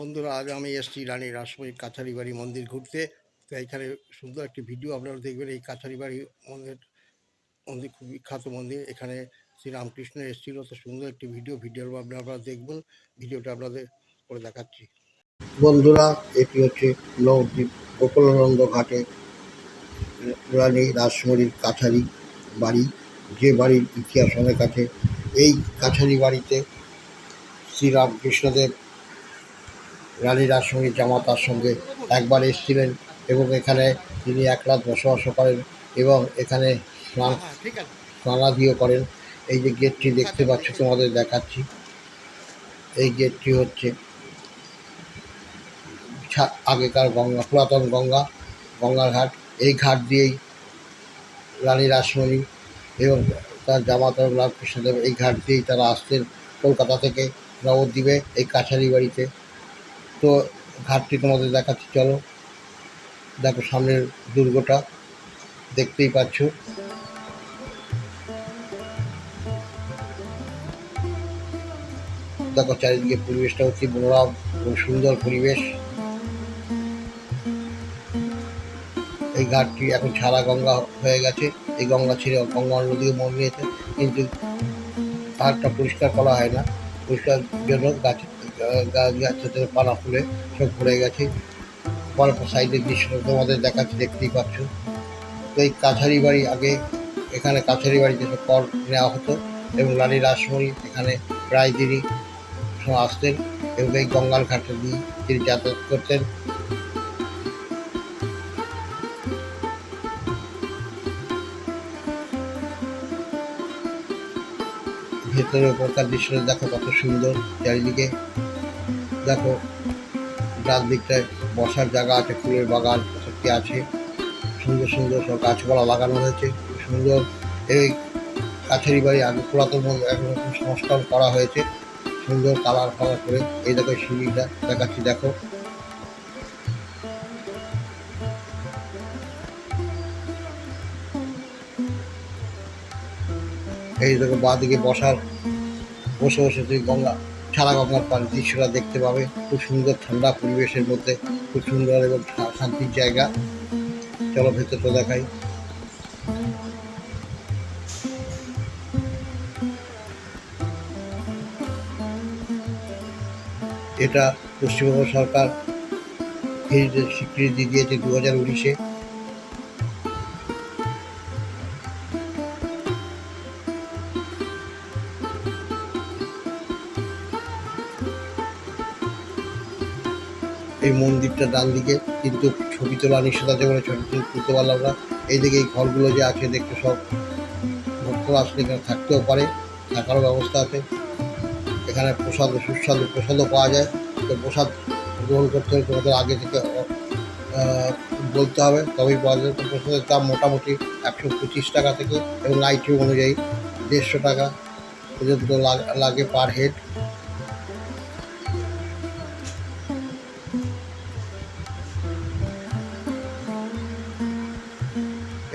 বন্ধুরা, আজ আমি এসেছি রানী রাসময়ী কাছারি বাড়ি মন্দির ঘুরতে। তো এইখানে সুন্দর একটি ভিডিও আপনারা দেখবেন। এই কাছারি বাড়ি মন্দির মন্দির খুব বিখ্যাত মন্দির। এখানে শ্রীরামকৃষ্ণ এসেছিল। তো সুন্দর একটি ভিডিও, ভিডিওর আপনারা দেখবেন। ভিডিওটা আপনাদের করে দেখাচ্ছি। বন্ধুরা, এটি হচ্ছে নবদ্বীপ গোকুলানন্দ ঘাটে রানী রাসমণির কাছারি বাড়ি যে বাড়ির ইতিহাস অনেক আছে। এই কাছারি বাড়িতে শ্রীরামকৃষ্ণদেব রানী রাসমণির জামাতার সঙ্গে একবার এসেছিলেন এবং এখানে তিনি এক রাত বসবাস করেন এবং এখানে স্নান স্নানাদিও করেন। এই যে গেটটি দেখতে পাচ্ছ তোমাদের দেখাচ্ছি। এই গেটটি হচ্ছে আগেকার গঙ্গা পুরাতন গঙ্গা গঙ্গার ঘাট। এই ঘাট দিয়েই রানী রাসমণি এবং তার জামাতা রামকৃষ্ণদেব এই ঘাট দিয়েই তারা আসতেন। কলকাতা থেকে নবদ্বীপে এই কাছারি বাড়িতে। তো ঘাটটি তোমাদের দেখাচ্ছি, চলো। দেখো সামনের দুর্গটা, দেখতেই পাচ্ছ। দেখো চারিদিকে পরিবেশটা হচ্ছে মনোরম সুন্দর পরিবেশ। এই ঘাটটি এখন ছাড়া গঙ্গা হয়ে গেছে। এই গঙ্গা ছেড়ে গঙ্গা নদীকে মন নিয়েছে কিন্তু ঘাটটা পরিষ্কার করা হয় না। পরিষ্কার জন্য গাছ গা- গাছের পানা ফুলে সব ভরে গেছে। পর সাইডের দৃশ্য তোমাদের দেখাচ্ছি, দেখতেই পাচ্ছ। তো এই কাছারি বাড়ি আগে, এখানে কাছারি বাড়িতে সব কর নেওয়া হতো এবং রানী রাসমণি এখানে প্রায় সব আসতেন এবং এই গঙ্গার ঘাটে দিয়ে তিনি যাতায়াত করতেন। ভেতরে ওপরকার দৃশ্যটা দেখো কত সুন্দর, চারিদিকে। দেখো ডান দিকটায় বসার জায়গা আছে, ফুলের বাগান সত্যি আছে। সুন্দর সুন্দর সব গাছপালা লাগানো হয়েছে, সুন্দর। এই কাছারি বাড়ি, আগে পুরাতন একরকম সংস্কার করা হয়েছে। সুন্দর কালার ফালার করে এই দেখো সিঁড়িটা দেখাচ্ছি, দেখো। এই দেখো বাঁদিকে বসার, বসে বসে তুই গঙ্গা ছাড়া গঙ্গার পানি দৃশ্যটা দেখতে পাবে। খুব সুন্দর ঠান্ডা পরিবেশের মধ্যে, খুব সুন্দর এবং শান্তির জায়গা। চলো ভেতরটা দেখাই। এটা পশ্চিমবঙ্গ সরকার হেরিটেজ স্বীকৃতি দিয়েছে দু হাজার উনিশে। এই মন্দিরটা ডান দিকে, কিন্তু ছবি তোলা নিষেধ আছে বলে ছবি তুল- তুলতে পারলাম না। এইদিকে এই ঘরগুলো যে আছে, দেখতে সব ভক্তরা আসলে এখানে থাকতেও পারে, থাকারও ব্যবস্থা আছে। এখানে প্রসাদ, সুস্বাদু প্রসাদও পাওয়া যায়। তো প্রসাদ গ্রহণ করতে হলে তোমাদের আগে থেকে বলতে হবে। তবেই পাওয়া যাবে। তো প্রসাদের দাম মোটামুটি একশো পঁচিশ টাকা থেকে, এবং আইটিউ অনুযায়ী দেড়শো টাকা পর্যন্ত লাগে পার হেড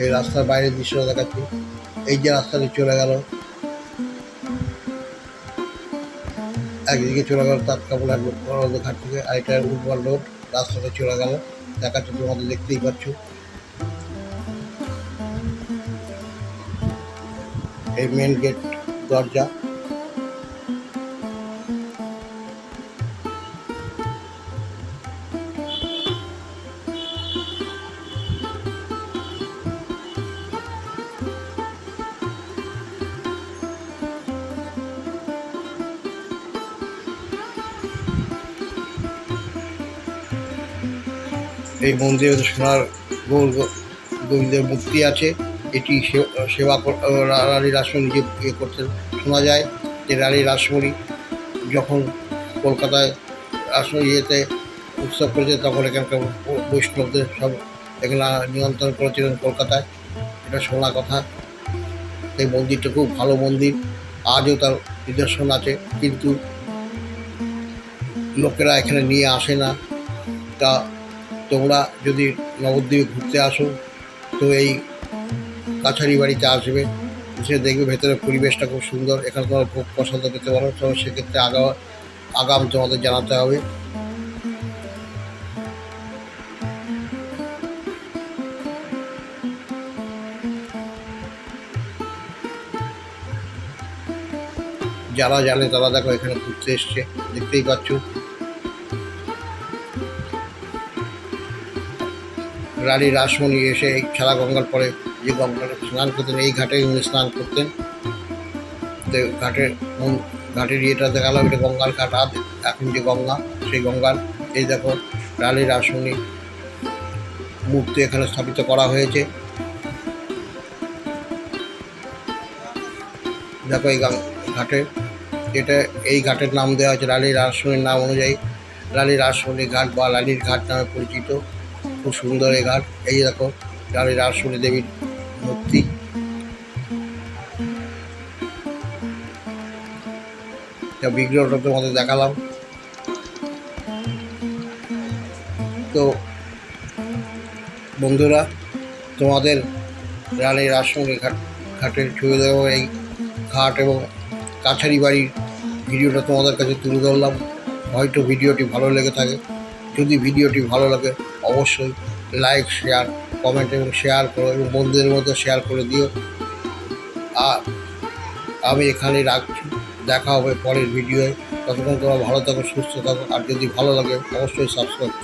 এই রাস্তার বাইরের দৃশ্যটা দেখাচ্ছি। এই যে রাস্তাটি চলে গেল। একদিকে চলে গেল লোক ঘাট থেকে, আরেকটা উর্বর রোড রাস্তাটা চলে গেল। দেখাচ্ছে তোমাদের দেখতেই পাচ্ছ। এই মেন গেট দরজা। এই মন্দিরে সোনার গৌর গোবিন্দের মূর্তি আছে। এটি সেবা রানী রাসমণি যে ইয়ে করতেন শোনা যায় যে রানী রাসমণি যখন কলকাতায় রাসমণি ইয়েতে উৎসব করেছে, তখন এখানকার বৈষ্ণবদের সব এখানে নিয়ন্ত্রণ করেছিলেন কলকাতায়। এটা শোনা কথা। এই মন্দিরটা খুব ভালো মন্দির। আজও তার নিদর্শন আছে। কিন্তু লোকেরা এখানে নিয়ে আসে না। তা তোমরা যদি নবদ্বীপে ঘুরতে আসো, তো এই কাছারি বাড়িতে আসবে। সে দেখবে ভেতরের পরিবেশটা খুব সুন্দর। এখানে তোমার খুব পছন্দ পেতে পারো। তো সেক্ষেত্রে আগাম আগাম তোমাদের জানাতে হবে। যারা জানে তারা দেখো এখানে ঘুরতে এসছে। দেখতেই পাচ্ছ। রানী রাসমণি এসে এই খেলা গঙ্গার পরে যে গঙ্গাটা স্নান করতেন, এই ঘাটে উনি স্নান করতেন। তো ঘাটের ঘাটের ইয়েটা দেখালাম, এটা গঙ্গার ঘাট আর এখন যে গঙ্গা, সেই গঙ্গার। এই দেখো, রানী রাসমণি মূর্তি এখানে স্থাপিত করা হয়েছে। দেখো এই ঘাটে, এটা এই ঘাটের নাম দেওয়া হয়েছে রানী রাসমণির নাম অনুযায়ী। রানী রাসমণি ঘাট বা রানীর ঘাট নামে পরিচিত। খুব সুন্দর এই ঘাট। এই দেখো রানী রাসমণি দেবীর মূর্তি। বিগ্রহটা তোমাদের দেখালাম। তো, বন্ধুরা, তোমাদের রানী রাসমণি ঘাট, ঘাটের ছবি দেবো, এই ঘাট এবং কাছারি বাড়ির ভিডিওটা তোমাদের কাছে তুলে ধরলাম। হয়তো ভিডিওটি ভালো লেগে থাকে। যদি ভিডিওটি ভালো লাগে, অবশ্যই লাইক শেয়ার কমেন্ট এবং শেয়ার করো এবং বন্ধুদের মতো শেয়ার করে দিও। আর আমি এখানে রাখছি। দেখা হবে পরের ভিডিওয়ে। ততক্ষণ তোমরা ভালো থাকো, সুস্থ থাকো। আর যদি ভালো লাগে, অবশ্যই সাবস্ক্রাইব করো।